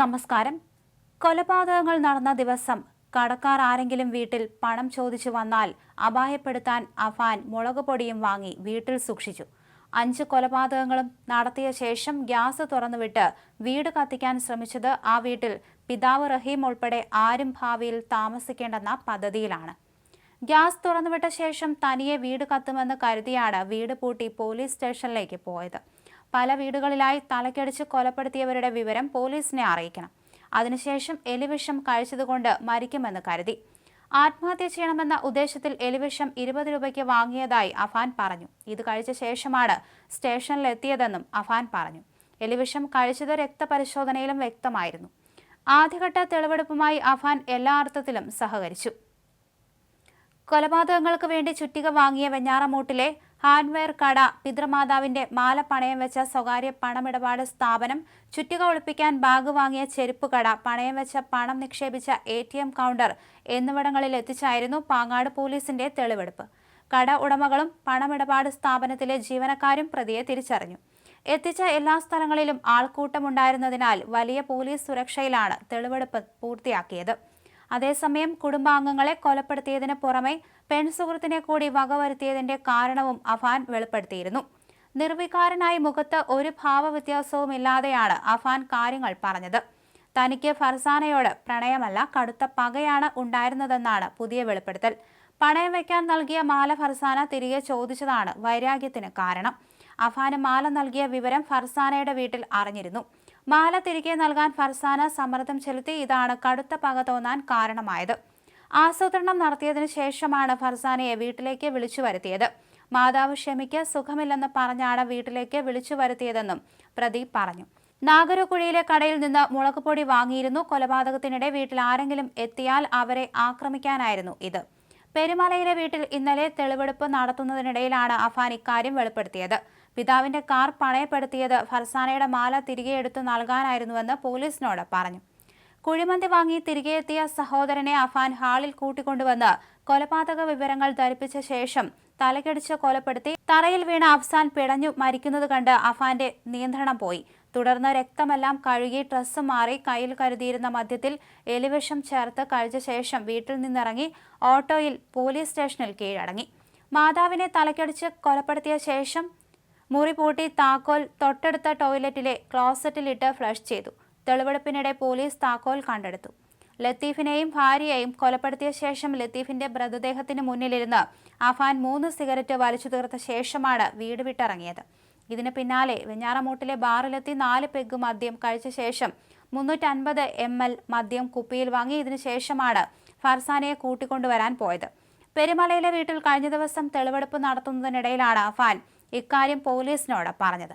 നമസ്കാരം. കൊലപാതകങ്ങൾ നടന്ന ദിവസം കടക്കാർ ആരെങ്കിലും വീട്ടിൽ പണം ചോദിച്ചു വന്നാൽ അപായപ്പെടുത്താൻ അഫാൻ മുളക് പൊടിയും വാങ്ങി വീട്ടിൽ സൂക്ഷിച്ചു. അഞ്ച് കൊലപാതകങ്ങളും നടത്തിയ ശേഷം ഗ്യാസ് തുറന്നുവിട്ട് വീട് കത്തിക്കാൻ ശ്രമിച്ചത് ആ വീട്ടിൽ പിതാവ് റഹീം ഉൾപ്പെടെ ആരും ഭാവിയിൽ താമസിക്കേണ്ടെന്ന പദ്ധതിയിലാണ്. ഗ്യാസ് തുറന്നുവിട്ട ശേഷം തനിയെ വീട് കത്തുമെന്ന് കരുതിയാണ് വീട് പൂട്ടി പോലീസ് സ്റ്റേഷനിലേക്ക് പോയത്. പല വീടുകളിലായി തലക്കടിച്ച് കൊലപ്പെടുത്തിയവരുടെ വിവരം പോലീസിനെ അറിയിക്കണം. അതിനുശേഷം എലിവിഷം കഴിച്ചതുകൊണ്ട് മരിക്കുമെന്ന് കരുതി. ആത്മഹത്യ ചെയ്യണമെന്ന ഉദ്ദേശത്തിൽ എലിവിഷം ഇരുപത് രൂപയ്ക്ക് വാങ്ങിയതായി അഫാൻ പറഞ്ഞു. ഇത് കഴിച്ച ശേഷമാണ് സ്റ്റേഷനിലെത്തിയതെന്നും അഫാൻ പറഞ്ഞു. എലിവിഷം കഴിച്ചത് രക്തപരിശോധനയിലും വ്യക്തമായിരുന്നു. ആദ്യഘട്ട തെളിവെടുപ്പുമായി അഫാൻ എല്ലാ അർത്ഥത്തിലും സഹകരിച്ചു. കൊലപാതകങ്ങൾക്ക് വേണ്ടി ചുറ്റിക വാങ്ങിയ വെഞ്ഞാറമൂട്ടിലെ ഹാർഡ്വെയർ കട പിതൃമാതാവിന്റെ മാല പണയം വെച്ച സ്വകാര്യ പണമിടപാട് സ്ഥാപനം ചുറ്റിക ഒളിപ്പിക്കാൻ ബാഗ് വാങ്ങിയ ചെരുപ്പ് കട പണയം വെച്ച പണം നിക്ഷേപിച്ച എ ടി എം കൗണ്ടർ എന്നിവിടങ്ങളിൽ എത്തിച്ചായിരുന്നു പാങ്ങാട് പോലീസിന്റെ തെളിവെടുപ്പ്. കട ഉടമകളും പണമിടപാട് സ്ഥാപനത്തിലെ ജീവനക്കാരും പ്രതിയെ തിരിച്ചറിഞ്ഞു. എത്തിച്ച എല്ലാ സ്ഥലങ്ങളിലും ആൾക്കൂട്ടമുണ്ടായിരുന്നതിനാൽ വലിയ പോലീസ് സുരക്ഷയിലാണ് തെളിവെടുപ്പ് പൂർത്തിയാക്കിയത്. അതേസമയം കുടുംബാംഗങ്ങളെ കൊലപ്പെടുത്തിയതിന് പുറമെ പെൺസുഹൃത്തിനെ കൂടി വകവരുത്തിയതിന്റെ കാരണവും അഫാൻ വെളിപ്പെടുത്തിയിരുന്നു. നിർവികാരനായി മുഖത്ത് ഒരു ഭാവവ്യത്യാസവും ഇല്ലാതെയാണ് അഫാൻ കാര്യങ്ങൾ പറഞ്ഞത്. തനിക്ക് ഫർസാനയോട് പ്രണയമല്ല കടുത്ത പകയാണ് ഉണ്ടായിരുന്നതെന്നാണ് പുതിയ വെളിപ്പെടുത്തൽ. പണയം വയ്ക്കാൻ നൽകിയ മാല ഫർസാന തിരികെ ചോദിച്ചതാണ് വൈരാഗ്യത്തിന് കാരണം. അഫാന് മാല നൽകിയ വിവരം ഫർസാനയുടെ വീട്ടിൽ അറിഞ്ഞിരുന്നു. മാല തിരികെ നൽകാൻ ഫർസാന സമ്മർദ്ദം ചെലുത്തി ഇതാണ് കടുത്ത പക തോന്നാൻ കാരണമായത്. ആസൂത്രണം നടത്തിയതിനു ശേഷമാണ് ഫർസാനയെ വീട്ടിലേക്ക് വിളിച്ചു വരുത്തിയത്. മാതാവ് ഷമിക്ക് സുഖമില്ലെന്ന് പറഞ്ഞാണ് വീട്ടിലേക്ക് വിളിച്ചു വരുത്തിയതെന്നും പ്രദീപ് പറഞ്ഞു. നാഗരക്കുഴിയിലെ കടയിൽ നിന്ന് മുളകുപൊടി വാങ്ങിയിരുന്നു. കൊലപാതകത്തിനിടെ വീട്ടിൽ ആരെങ്കിലും എത്തിയാൽ അവരെ ആക്രമിക്കാനായിരുന്നു ഇത്. പെരുമലയിലെ വീട്ടിൽ ഇന്നലെ തെളിവെടുപ്പ് നടത്തുന്നതിനിടയിലാണ് അഫാൻ ഇക്കാര്യം വെളിപ്പെടുത്തിയത്. പിതാവിന്റെ കാർ പണയപ്പെടുത്തിയത് ഫർസാനയുടെ മാല തിരികെ എടുത്തു നൽകാനായിരുന്നുവെന്ന് പോലീസിനോട് പറഞ്ഞു. കുഴിമന്തി വാങ്ങി തിരികെ എത്തിയ സഹോദരനെ അഫാൻ ഹാളിൽ കൂട്ടിക്കൊണ്ടുവന്ന് കൊലപാതക വിവരങ്ങൾ ധരിപ്പിച്ച ശേഷം തലക്കടിച്ച് കൊലപ്പെടുത്തി തറയിൽ വീണ അഫ്സാൻ പിടഞ്ഞു മരിക്കുന്നത് കണ്ട് അഫാന്റെ നിയന്ത്രണം പോയി. തുടർന്ന് രക്തമെല്ലാം കഴുകി ഡ്രസ്സ് മാറി കയ്യിൽ കരുതിയിരുന്ന മദ്യത്തിൽ എലിവിഷം ചേർത്ത് കഴിച്ച ശേഷം വീട്ടിൽ നിന്നിറങ്ങി ഓട്ടോയിൽ പോലീസ് സ്റ്റേഷനിൽ കീഴടങ്ങി. മാതാവിനെ തലക്കടിച്ച് കൊലപ്പെടുത്തിയ ശേഷം മുറി പൂട്ടി താക്കോൽ തൊട്ടടുത്ത ടോയ്ലറ്റിലെ ക്ലോസറ്റിലിട്ട് ഫ്ലഷ് ചെയ്തു. തെളിവെടുപ്പിനിടെ പോലീസ് താക്കോൽ കണ്ടെടുത്തു. ലത്തീഫിനെയും ഭാര്യയെയും കൊലപ്പെടുത്തിയ ശേഷം ലത്തീഫിന്റെ മൃതദേഹത്തിന് മുന്നിലിരുന്ന് അഫാൻ മൂന്ന് സിഗരറ്റ് വലിച്ചു തീർത്ത ശേഷമാണ് വീട് വിട്ടിറങ്ങിയത്. ഇതിന് പിന്നാലെ വെഞ്ഞാറമൂട്ടിലെ ബാറിലെത്തി നാല് പെഗ് മദ്യം കഴിച്ച ശേഷം മുന്നൂറ്റൻപത് എം എൽ മദ്യം കുപ്പിയിൽ വാങ്ങി ഇതിനു ശേഷമാണ് ഫർസാനയെ കൂട്ടിക്കൊണ്ടുവരാൻ പോയത്. പെരുമലയിലെ വീട്ടിൽ കഴിഞ്ഞ ദിവസം തെളിവെടുപ്പ് നടത്തുന്നതിനിടയിലാണ് അഫാൻ ഇക്കാര്യം പോലീസിനോട് പറഞ്ഞത്.